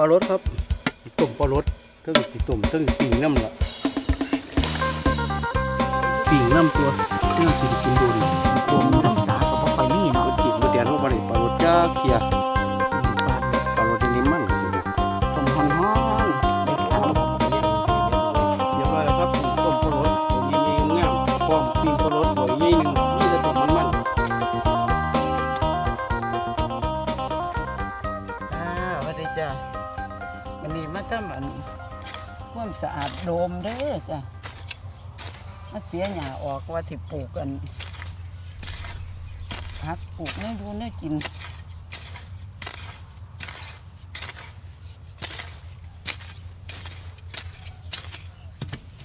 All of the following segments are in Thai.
ลารสครับต้มปลารสเทั้งสิต้มเทั้งปิ่งน้ำละปิ่งน้ำตัวน่าสิกินดูดิรวมน้ำสาก็บ่ค่อยมีเนาะรสจีนรสเดียนเข้าไปปลารสจ้าเคีย สะอาดโดมเด้อจ้ะมาเสียหญ้าออกว่าสิปลูกกันผักปลูกเนื้อดูเนื้อกิน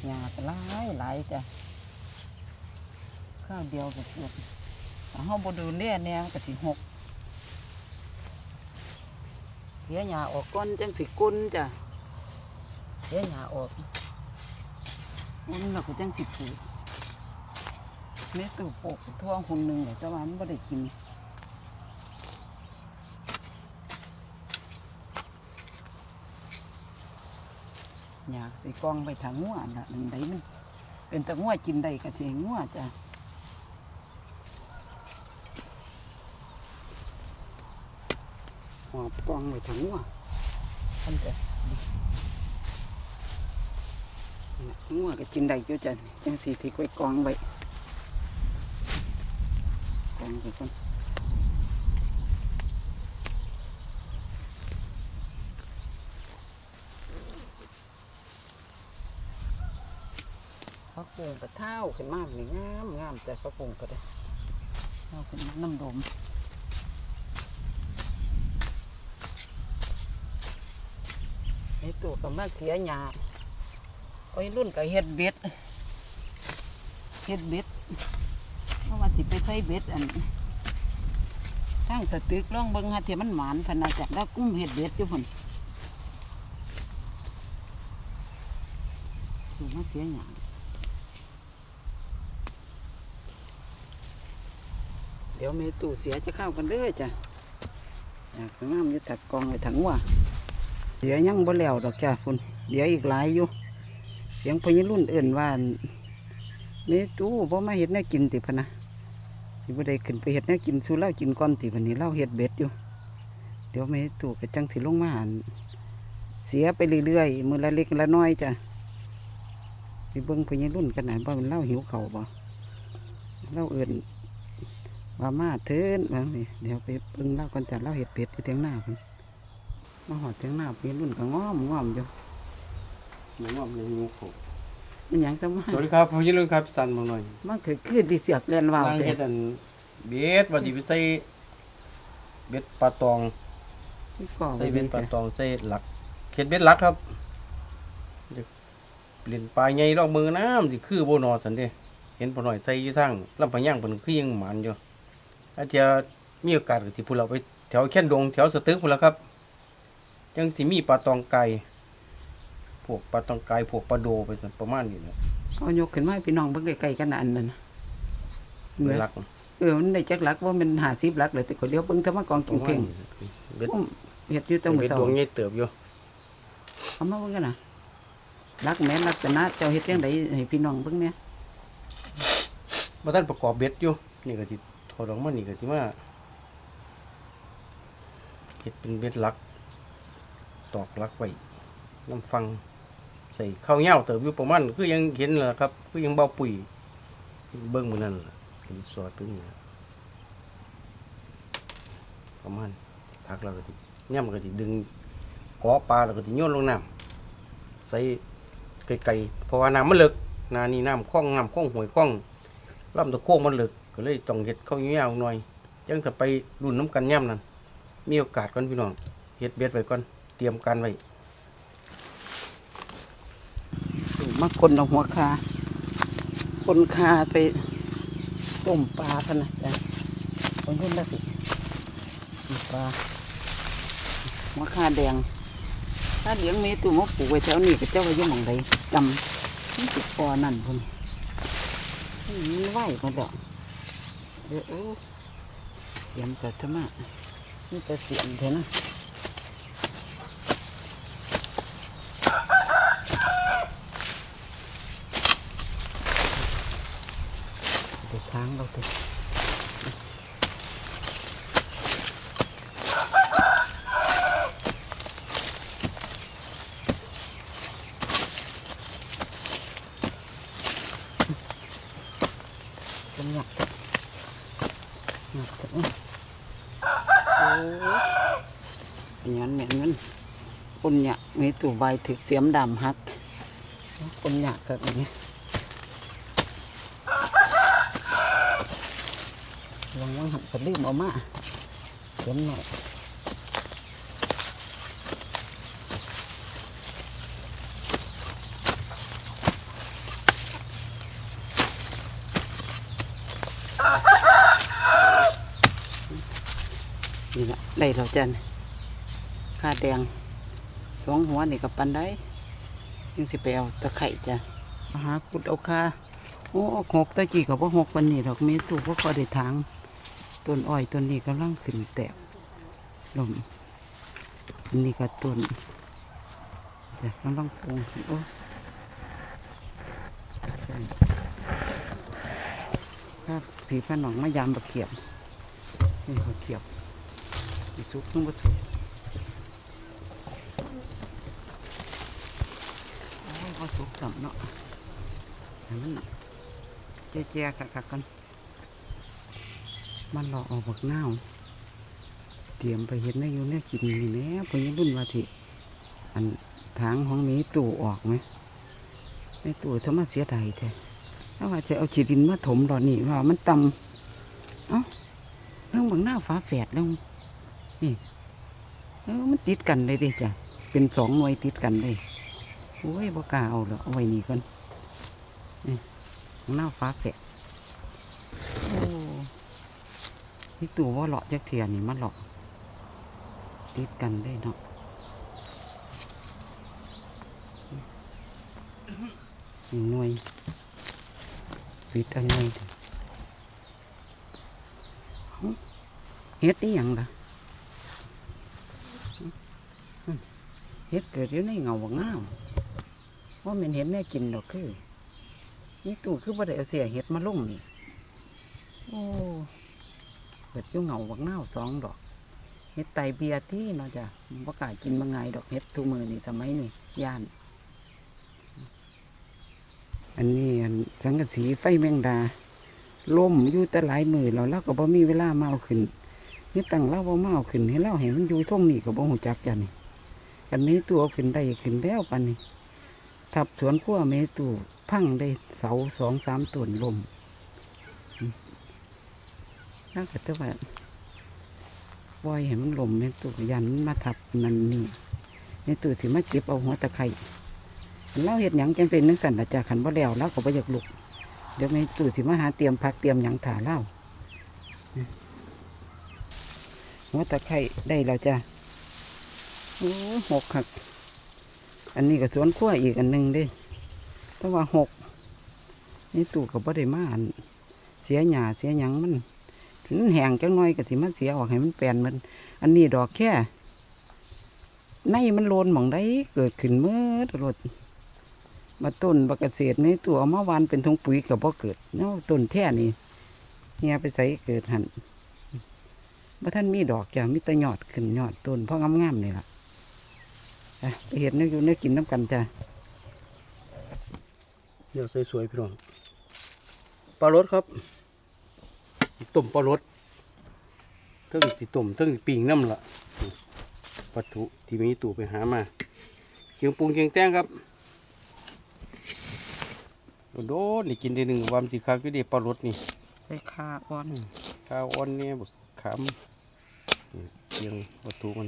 หญ้าหลายหลายจ้ะข้าวเดียวก็ปลูกถ้าเฮาบดูแลแนวก็สิหกเสียหญ้าออกก้อนจังสิกุนจ้ะ เสียหญ้าออกกุนเราก็จังสิปลูกแม่ตู่ปกทั่วหุ่นหนึ่งเลยแต่ว่ามันไม่ได้กินหญ้าสิกองไปทางงัวน่ะอันใดมันเป็นตะงัวกินได้ก็สิงัวจ้ะหอบกองไปทางงัวอันเดี ยวงัวก็กินได้อยู่จ้ะจังสีที่ไว้กองไว้กองไปก่อนพักปุงกระเท้าขึ้นมากนี่งามงามแต่พักปุงก็ได้เท้าขึ้นมาน้ำดมไอตัวก็มาเสียหยา ไปรุ่นกับเฮ็ดเบ็ดเฮ็ดเบ็ดเพราะว่าสิไปไฟเบ็ดอันทั้งสตึกล่องเบิ่งฮะเทียมันหมานพนาจากแล้วกุ้มเฮ็ดเบ็ดอยู่พุ่นตัวมาเสียหยางเดี๋ยวเมตู่เสียจะเข้ากันเด้อจ้ะอยากน้ำจะถักกองไว้ถังว่าเดี๋ยวยังบ่แล้วดอกจ้าคุณเดี๋ยวอีกหลายอยู่ สียงพญรุ่นเอื่นว่านี่ตู้บ่มาเห็ดแน่กินติพนะสิบ่ได้ขึ้นไปเห็ดแน่กินสู้เล่ากินก่อนติพันนี้เล่าเห็ดเบ็ดอยู่ เดี๋ยวแม่ตู้ก็จังสิลงมาอั่นเสียไปเรื่อยๆมือละเล็กละน้อยจ้ะไปเบิ่งพญรุ่นกันหนาว่ามันเล่าหิวเข่าบ่เล่าเอื่นว่ามาเถินว่าเดี๋ยวไปเบิ่งเล่ากันจ้ะเล่าเห็ดเป็ดอยู่เทียงหน้าพุ่นมาหอดเทียงหน้าพี่รุ่นก็ง้อมง้อมอยู่ หนูว่ามันยังงูโขกมันหยังจะมาสวัสดีครับพี่ลุงครับสั่นมาหน่อยมันคือขึ้นที่เสียกเรียนว่าวนางแต่เฮ็ดอันเบ็ดว่าสิไปใส่เบ็ดปลาตองที่ก่อใส่ไว้เบ็เป็ดนปลาตองใส่หลักเฮ็ดเบ็ดหลักครับเดี๋ยวเปลี่ยนปลาใหญ่ลองมือน้ำสิคือบ่นอสันเด้เห็นบ่หน่อยใส่อยู่ทางลำปะย่างเพิ่นคือยังหมันอยู่อาเทียมีโอกาสก็สิพุ่นเราไปแถวแค่นดงแถวสตึกพุ่นละครับ จังสิมีปลาตองไก่ พวกปลาตองไก่พวกปลาโดไปประมาณนี้แหละเอายกขึ้นมาให้พี่น้องเบิ่งใกล้ๆกันนะอันนั้นน่ะเบ็ดหลักเออมันได้จักหลักว่ามันหาสิบหลักเลยแต่คนเลี้ยวเบิ่งถ้ามากองตรกิงนเพ่งเบ็ดอุ้มเฮ็ดอยู่ตรงเบ็ดเสาดวงใหญ่เติบอยู่เอามาเบิ่งกันน่ะหลักแม่นลักษณะเจ้าเฮ็ดจังไดให้พี่น้องเบิ่งแหน่บ่ทันประกอบเบ็ดอยู่นี่ก็สิถอดออกมานี่ก็สิมาเฮ็ดเป็นเบ็ดหลักตอกหลักไว้น้ำฟัง ใส่ข้าวเหนียวเติบอยู่ประมาณคือยังเห็นแหละครับคือยังเบาปุ๋ยเบิ่งมือนั้นล่ะเห็นสอดตรงนี้ประมาณทักแล้วก็สิย่ำก็สิดึงกาะปลาแล้วก็สิโยนลงน้ำใส่ไกลๆเพราะว่าน้ำมันลึกนานี่น้ำคลองน้ำคลองหวยคลองลำตะโค้งมันลึกก็เลยต้องเห็ดข้าวยวหน่อยยังจะไปรุ่นน้ำกันย่ำนั่นมีโอกาสก่อนพี่น้องเห็ดเบ็ดไว้ก่อนเตรียมการไว้ มาคนเอาหัวคา คนคาไปต้มปลาพะนะจ้ะคนรุ่นละสิปลาหัวคาแดง ถ้าเลี้ยงเมตุมกปลูกไว้แถวนี้ก็เจ้าไว้ยังหมองใดจำนี่ติดปอนั่นพุ่นนี่ไหวมาดอกเดี๋ยวโอ้เสียมกัดทำไมนี่จะเสียมเถอะนะ ทางเราเถอะเป็นหยักหยักแต่โอ้ยเหมือนเหมือนมันคนหยักมีตัวใบถึกเสียมดำฮักคนหยักแบบนี้ ลองว่างหันกระลืมเอามาเขียนหน่อยนี่ละได้เราจันค่าแดงสองหัวนี่กับปันได้ยังสิไปเอาตะไคร่จ้ะมาหาขุดเอาค่าโอ้หกตะกี้กับว่าหกปันนี่ดอกเมตุพวกก็ได้ทาง ต้นอ้อยต้นนี้กำลังขึ้นแตกลมอันนี้ก็ต้นจะกำลังปรุงโอ้ครับผีพระหนองมายามบะเขียบนี่บะเขียบอีสุกนึงบะสุกโอ้ยบะสุกสับเนาะให้มันเจ๊ๆคักๆกัน มันหลอกออกบักนาเตรียมไปเห็นในอยู่ในกินนี่แน่พอยังรุ่นวาที่อันทางของนี้ตู่ออกไหมในตู่ทำไมเสียดายแท้ถ้าว่าจะเอาฉีดินมาถมหรอนี่ว่ามันต่ำเอ้าเรื่องบักนาฟ้าแฝดแล้วนี่เออมันติดกันเลยดิจ้ะเป็นสองหน่วยติดกันเลยโอ้ยบ่กาเอาหรอกเอาไว้นี่กันนี่บักนาฟ้าแฝดโอ้ นี่ตัวว่าเลาะจักเทียนี่มันเลาะติดกันได้เนาะหน่วยปิดอันหน่วยเฮ็ดนี่ยังล่ะอืมเฮ็ดเกิดอยู่ในเงาบางงามว่ามันเห็นแม่กินดอกคือ นี่ตัวคือบ่ได้เอาเสียเฮ็ดมาลงนี่โอ้ กิดยู่เหงาบักนาสองดอกเฮ็ดไตเบียที่เนาะจ้ะบ่กล้ากินบางไงดอกเฮ็ดทุมือนี่สมัยนี่ย่าน อันนี้อันสังกะสีไฟแมงดาล่มอยู่แต่หลายมือแล้วเราก็บ่มีเวลาเอาขึ้นนี่ตั้งเราบ่เอาขึ้นให้เราให้มันอยู่ท่งนี่ก็บ่ฮู้จักจ้ะนี่กันนี้ตัวขึ้นได้ขึ้นแล้วปันนี้ทับสวนขั้วเมตูพังได้เสาสองสามต้นลม ถ้าเกิดว่าปล่อยให้มันลมในตู้ยันมาทับมันนี่ในตู้สิมาเก็บเอาหัวตะไคร่เล่าเห็ดหยังจังเป็นนึกสันอาจารย์ขันบ่แล้วแล้วก็บ่อยากลุกเดี๋ยวในตู้สิมาหาเตรียมผักเตรียมหยังถาเล่าหัวตะไคร่ได้แล้วจ้ะโอ้หกหักอันนี้ก็สวนขั้วอีกอันหนึ่งเด้แต่ว่าหกนี่ตู้ก็บ่ได้มาอันเสียหญ้าเสียหยังมัน มันแห้งจังน้อยก็สิมาเสียออกให้มันแปลนมัน อันนี้ดอกแค่ในมันโลนหมองได้เกิดขึ้นเมื่อตลอดมาต้นบักเกษตรในตัวเอามาวานเป็นทงปุ๋ยกับบ่เกิดเนาะต้นแท่นี่เฮียไปใส่เกิดหันบ่ท่านมีดอกจ้ะมีแต่ยอดขึ้นยอดต้นเพราะงามๆนี่ล่ะอะไปเห็ดเนื้ออยู่เนื้อกินน้ำกันจ้ะเดี๋ยวสวยๆพี่น้องปลารสครับ ต้มปลารสเทั้งสิต้มเทั้งสิปิ้งน้ำละวัตถุที่มีตู่ไปหามาเคียงปรุงเคียงแต้งครับโดดๆนี่กินได้หนึ่งวันสิคักอยู่เดีปลารสนี่ใส่ข้าอ่อนข้าวอ่อนเนี่ยบักขามนี่เคียงวัตถุมัน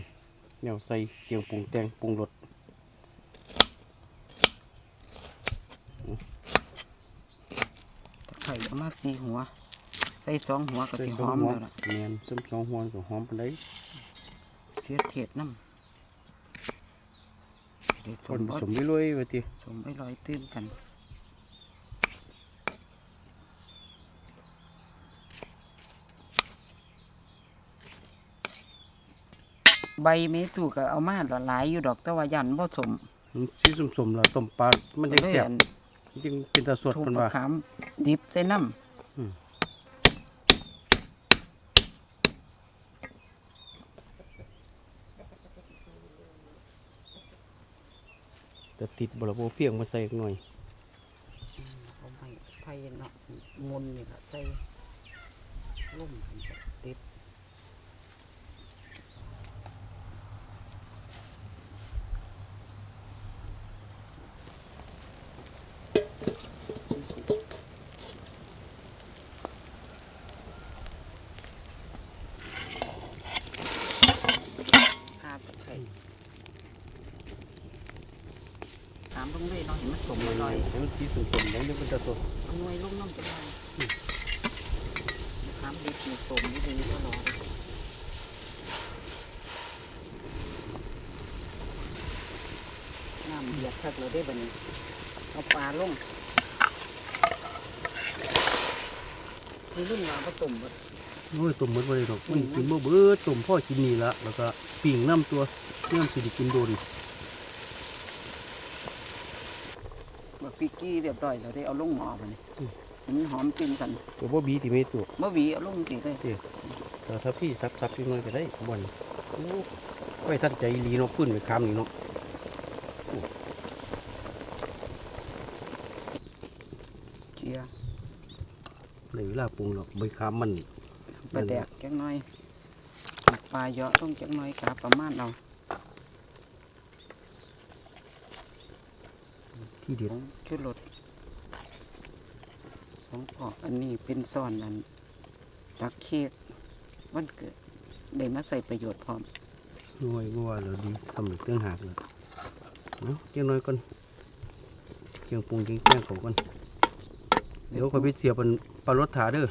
แนวใส่เคียงปรุงแตงปรุงรสตะไคร่เอามาสี่หัวใส่สองหัวก็สิหอมแล้วล่ะเนียนส้มสองหัวก็หอมปานใดเสียเทศน้ำเดี๋ยวสส่วนมผบสมเรื่อยๆว่าติสมไปลอยตื้นกันใบเมตุก็เอามาละหลายอยู่ดอกแต่ว่ายันบ่สมมันสีสมๆแล้วต้มปลามันยังเลยแซ่บอันจึงเป็นตาสดทุบเพิ่นมะว่าขามดิบใส่น้อืมำ จะติดบละโบเพียงมาใส่หน่อยเอาไม้ไผ่เนาะมนนี่ละใส่ล่มกันก็ติด คาตะไคร้ถามเบิ่งเลยเนาะเห็นมันสม ลอยให้มันสีสมๆแล้วเดี๋ยวมันจะตัวๆเอาหน่วยลงน้ำจะลอยถามดีสีสมดีดีก็รอเลยน้ำเดือดคักเลยได้บัดนี้เอาปลาลงมีรุ่นมาผสมบัดโอ้ยต้มหมดบ่ได้ดอกมันกินบ่เบิดต้มพ่อกินนี่ละแล้วก็ปิ้งน้ำตัวเนื่อสิด้กินโดน บั กพริกกี้เรียบร้อยแล้วได้เอาลงหม้อบัดนี้มันหอมจริงกันก็บ่บีที่ไม่ตัวเมื่อวีเอาลงสิเลยแต่ถ้าพี่ซับๆอยู่หน่อยก็ได้บ่นโอ้ไว้ท่านใจอีหลีเนาะพื้นไปคำนี่เนาะเจียในเวลาปรุงเนาะใบคำมันปลาแดกจังน้อยปลาเยอะต้องจังน้อยกาประมาณเอา ที่เด็ดของชุดรถสองพอกอันนี้เป็นซ่อนอันตักเค้กวันเกิดได้มาใส่ประโยชน์พร้อมหน่วยบ่ว่าเราดีทำอีกเรื่องหากเลยเนาะเจียงน้อยก่อนเจียงปรุงเจียงแกงเขาก่อนเดี๋ยวเขาไปเสียบเป็นปลารสถาเด้อ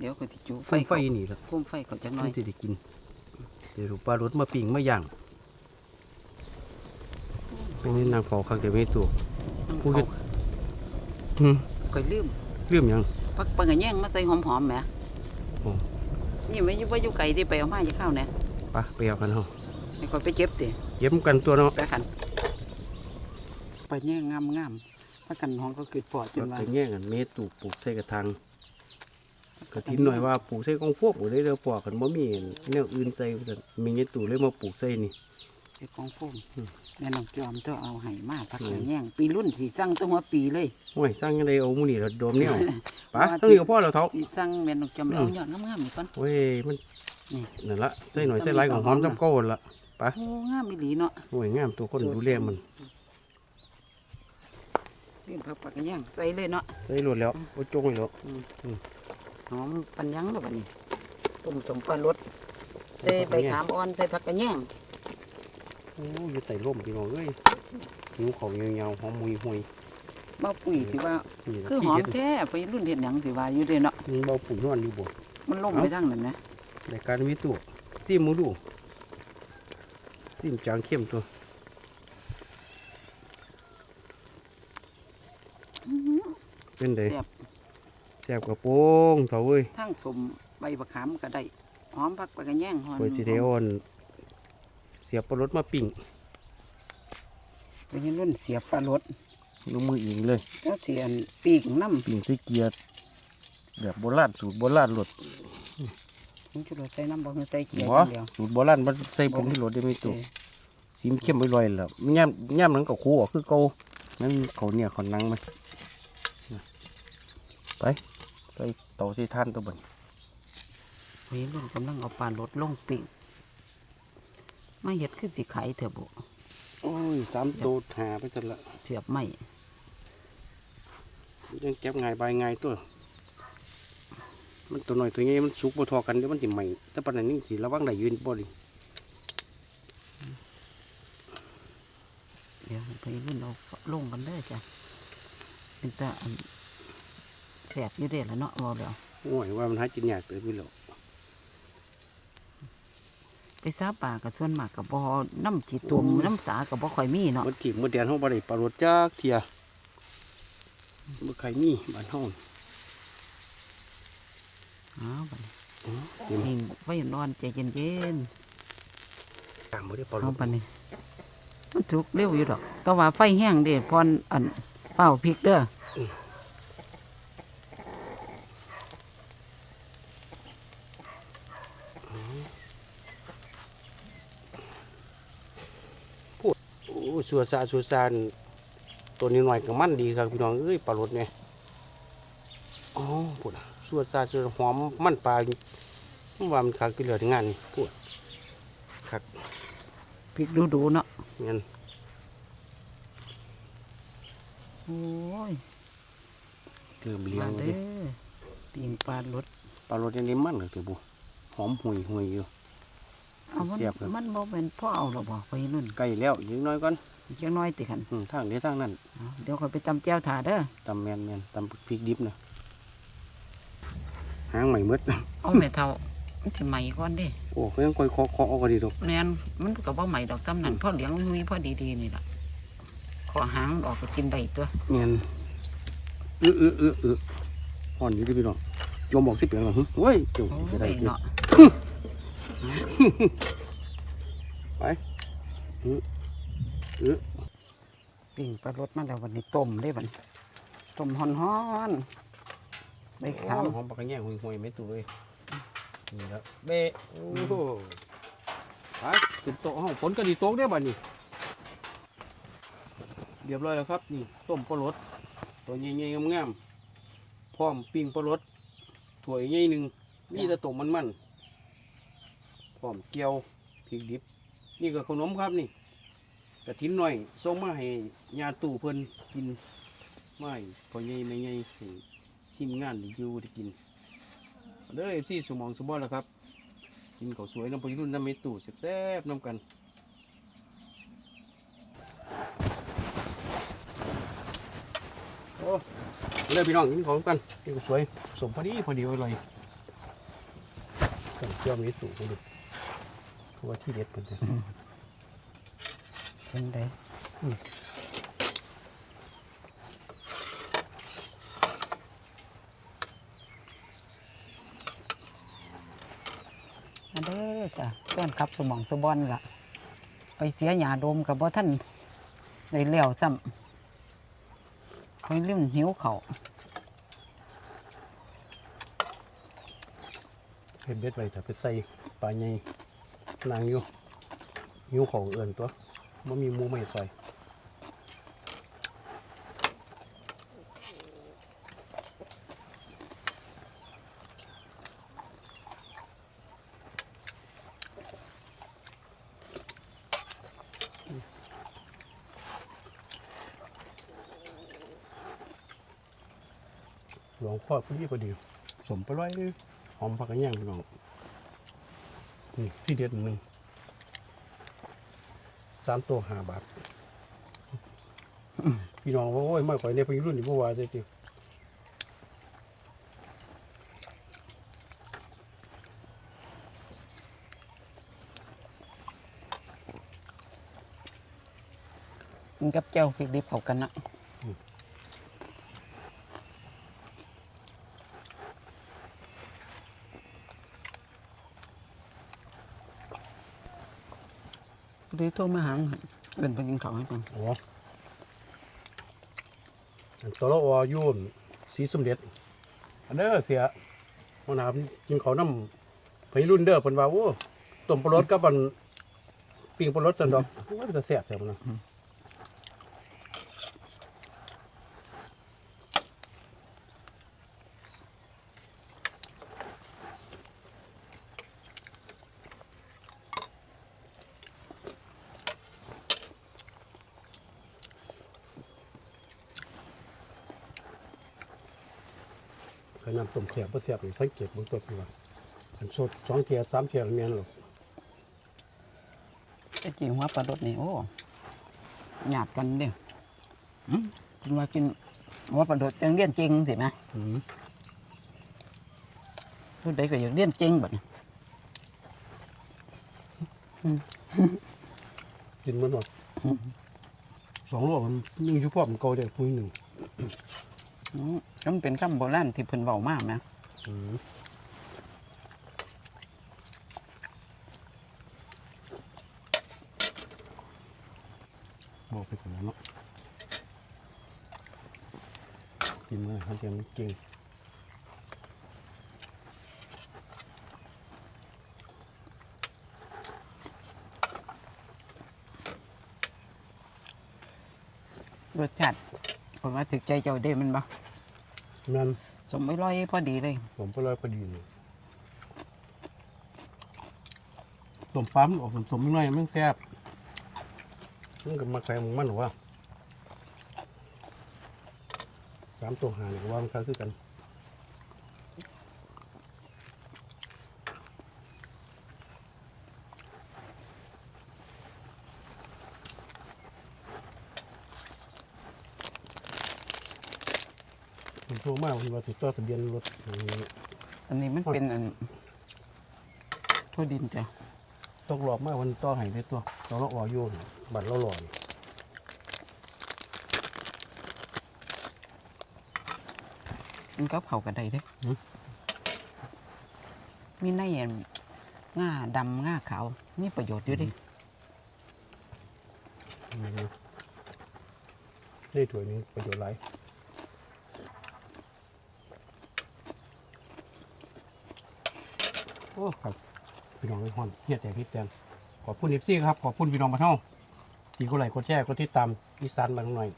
เดี๋ยวก็ติจูไฟไฟไฟเขานี่ละพุ่มไฟเขาจังน้อมัยนจะได้กิน เดี๋ยวปลารสมาปิ้งมาย่างอันนี้นางเผาคักเดี๋ยวไม่ตัว ผู้ผู้เฮ็เฮ็ดดอืมคอยลืมเรื่องหยังพักปังกระแย่งมาใส่หอมๆแหมโอ้ นี่ไม่อยู่ว่าอยู่ไกลที่ไปเอามาจะเข้าเนี่ยไปะไปเอากันเฮาให้คอยไปเจ็บติเย็บกันตัวเนาะไปขันไปแย่งงามงามๆพักกันห้องก็คือปอดจจะนว่า ไปแย่งกันเมตุปลูกใส่กระถางกระถินหน่อยว่าปลูกใส่กองพวกบ่ได้เด้อปอกกันบ่มีแนวอื่นใส่ว่าซั่นมีเงี้ยตู่เลยมาปลูกใส่นี่ ไอ้กองพุ่มอืมแม่น้องจอมต้องเอาให้มาพักอืมกันแย่งปีรุ่นสีสั่งตัวหัวปีเลยโอ้ยสร้างยังไดเอาหมู่นี่ละโดมแนวไปว่าทั้งนี้ก็พอแล้วเฒ่าสีสั่งแม่น้องจอมอืมเอายอดงามๆนี่ก่อนโอ้ยมันนี่นั่นละใส่หน่อยใส่หลายของหอมจำก้นละโอ้งามอีหลีเนาะโอ้ยงามตัวคนดูแลมันนี่พักปักกันแย่งใส่เลยเนาะใส่รวดแล้วโอ้จงเลยแล้วหอมปันยังแล้วบัดนี้ต้มสมปลารสใส่ใบขามอ่อนใส่ผักกระแย่งโอ้ยอยู่ใต้ร่มพี่น้องเอ้ยหิวเขาวยาวๆหอมมุยหุยเบาปุ๋ยสิว่านี่ล่ะคือหอมแท้ไปรุ่นเห็นหยังสิว่าอยู่เด้เนาะนี่เบาปุ๋ยนอนอยู่บ่มันล่มไปทางนั้นนะรายการมีตัวซิมหมูดูซิมจางเข้มตัวเป็นไดแซ่บแซ่บกระโปรงเถาเว้ยทั้งสมใบบักขามก็ได้หอมผักปักกระแย่งหอมคอยสิได้อ่อนเสียบปลารสมาปิ้งไปรุ่นเสียบปลารสลงมืออิงเลยแล้วเสียนปีกน้ำปิ้งใส่เกียร์แบบโบราณสูตรโบราณรสผงชูรสใส่น้ำบ่คือใส่เกลือบ่อย่างเดียวสูตรโบราณมันใส่ผงที่รสได้ไม่ตัวสีมเข้มไปลอยแล้วย่ำย่ำนั้นก็คู่ออกคือเก่านั่นเขาเนี่ยเขานังไหมไปใส่เตาใส่ท่านตัวบนเฮ้ยรุ่นกำลังเอาปลารสลงปี กมาเห็ดคือสิไข่เถอะบุโอ้ยสามตัวหาไปสันละเสียบไม่ยังแก็บง่ายใบายง่ายตัว มันตัวหน่อยตัวใหญ่มันสุกบ่ทอกันเดี๋ยวมันจะใหม่แต่ปานนั้นนี่สิระวังได้ยืนบ่ดิเดี๋ยวไปรุ่นเอาลงกันเด้อจ้ะเป็นตาอันแสบอยู่เด้อละเนาะเราเดี๋ยวโอ้ยว่ามันหากินยากเติบอยู่แล้ว ไปซาป่ากับส่วนมากกับบ่อน้ำจีตุ่มน้ำสากับบ่ค่อยมีเนาะมันถีบมันแดนเฮาบ่ได้ปลารสจักเที่ยบ่ใครมีบ้านเฮาอ้าวบัดนี้อ๋อเต็มนิ่งไว้นอนใจเย็นตามบ่ได้ปลาๆรเอาสบัดนี้มันถูกเร็วอยู่ดอกแต่ว่าไฟแห้งเด้พรอันเป้าพริกเด้อ โอ้ สัวซาสัวซานตัวนี้หน่อยก็มันดีครับพี่น้องเอ้ยปลารสเนี่ยอ๋อปวดสวดซาสวดหอมมันปลาอยู่ว่ามันคักที่เหลืองานนี่ปวดคักพริกดูดูๆเนาะเงี้ยโอ้ยเติมเลี้ยมางเลเด้ยอปิงปลารสปลารสยังนี้มันเลยตัวบุหอมหุยหุยอยู่ เอามันเสียบครับ มันบ่เป็นพ่อเอาหรอกบ่ไปนู่นใกล้แล้วยิงน้อยก่อนอีกจักหน้อยติคันอืมทางนี้ทางนั้นเอาเดี๋ยวค่อยไปตำแก้วถาเด้อตำแมนแมนตำพริกดิบนะหางใหม่มืด เอาแม่เฒ่ามันสิใหม่ก่อนเด้โอ้เขายังคอยเคาะเคาะเอาก็ดีดอกแม่นมันก็บ่ใหม่ดอกตำนั้นพ่อเลี้ยงมีพอดีๆนี่ล่ะขอหางมันออกก็กินได้ตัวแมนเออเออเออเอออ่อนอยู่ที่พี่น้องโยมบอกสิเปียงเหรอหึเฮ้ยเจ้าโอ้จะได้ยกินเนาะ ไปเออเออปิ่งปลารสมาแล้ววันนี้ต้มได้บัดนี้ต้มฮ้อนๆใบขามโอ้หอมปากกระแง่หุยหุยไม่ตัวเลยนี่แล้วเบะโอ้โหไปติดโต๊ะห้องฝนก็ดีโต๊ะได้อบ่นี่เรียบร้อยแล้วครับ นี่ต้มปลารสตัวใหญ่ๆงามๆพร้อมปิ้งปลารสถ้วยใหญ่หนึ่งนี่จะต้มมันๆ พร้อมเกี๊ยวพริกดิบ นี่ก็ขนมครับนี่กระถินหน่อยส่งมาให้ญาตู่เพิ่นกินไม่พอใหญ่ไม่ใหญ่ให้ทีมงานได้อยู่ได้กินเด้อเด้อที่สมองสมบัติแล้วครับ กินข้าวสวยน้ำพอรุ่นน้ำเมตู่แซ่บๆน้ำกันโอ้เลยพี่น้องกินของกันกินสวยสมพอดีพอดีอร่อยกันเจียวเมตู่ดี คือว่าที่เด็ดเพิ่นเลยเป็นไดอืมมาเด้อจ้ะต้อนขับสมองสบอนล่ะไปเสียหยาดมกับบ่ท่านได้แล้วซ้ำไปลืมหิวเขาวเห็ดเบ็ดไว้ถ้าไปใส่ปลาใหญ่ นางอยู่หิวของเอื่นตัวมันมีหมูไม่ใส่หลวงพ่อพอดีพอดีสมไปร้อยเลยหอมผักกระแยงพี่น้อง นี่ที่เด็ดหนึ่งสามตัวห้าบาทพี่น้องว่าโอ้ยไม่ข่อยในพี่รุ่นนี่บ่ว่าจริงกินกับเจ้าพริกดิบเข้ากันนะ หรือโทรมาหาเป็นไปกินข้าวให้เป็นๆอ๋ออันตัวละอยุ่นสีสมเด็จ อันเด้อเสียวันหากินข้าวน้ำไผรุ่นเด้อเพิ่นว่าโอ้ต้มปลารสกับอันปิ้งปลารสจันดอกโอ้ยมันจะแซ่บแซ่นนะ นำต้มเสียบบ่เสียบนี่สังเกตเบนตัวพี่ว่าอันสดสองเทียสามเทียแม่นหรอกไอ้จีหัวปลาดดนี่โอ้หยาดกันเด้ออืมกินว่ากินหัวปลาดดจังเลี้ยนจริงสินะอืมผู้ใดก็อยากเลี้ยนจริงบัดนี้กินมันหมดสองโลมันยังอยู่พร้อมเก่าได้ปุ้ยหนึ่งอื มมันเป็นคำโบราณที่เพิ่นเว้ามากนะอืมบอกไปก่อนแล้วเนาะกินมาเขาเตรียมเก่งรสชาติ ผมว่าถึกใจเจ้าเด้มันบ่นั่นสมไม่ร้อยพอดีเลยสมพลอยพอดีเลยสมปั๊มออกสมสมๆหน่อยมันแซ่บมันก็มาใส่หมึงมันหรอวะสามตัวหาเนี่ยก็ว่ามันคล้ายคือกัน โทรมาวันว่าติดต่อทะเบียนรถอย่างนี้อันนี้มันเป็นอันทั่วดินจ้ะตกหลอกมากวันต่อให้ได้ตัวเราเลาะรออยู่บัตรเราหลอนมันก็เข้ากันได้เด้มีในอันง่าดำง่าขาวมีประโยชน์อยู่เดินี่ถ้วยนี้ประโยชน์หลาย อ้ครับพี่น้องไอ้อนเฮียแต่พิษแตนขอบคุณเอฟซีครับ ขอบคุณพี่น้องมาเท่าที่กดไลค์กดแชร์กดติดตามอีสานมางหน่อย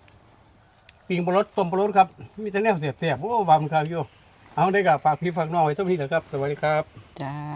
ปิงบรสต้มบรสครับ มีแต่แนวเสียบเสียบโอ้บามครับโยเอาได้กับฝากพี่ฝากน้องไว้สักทีเถอะครับ สวัสดีครับ จ้า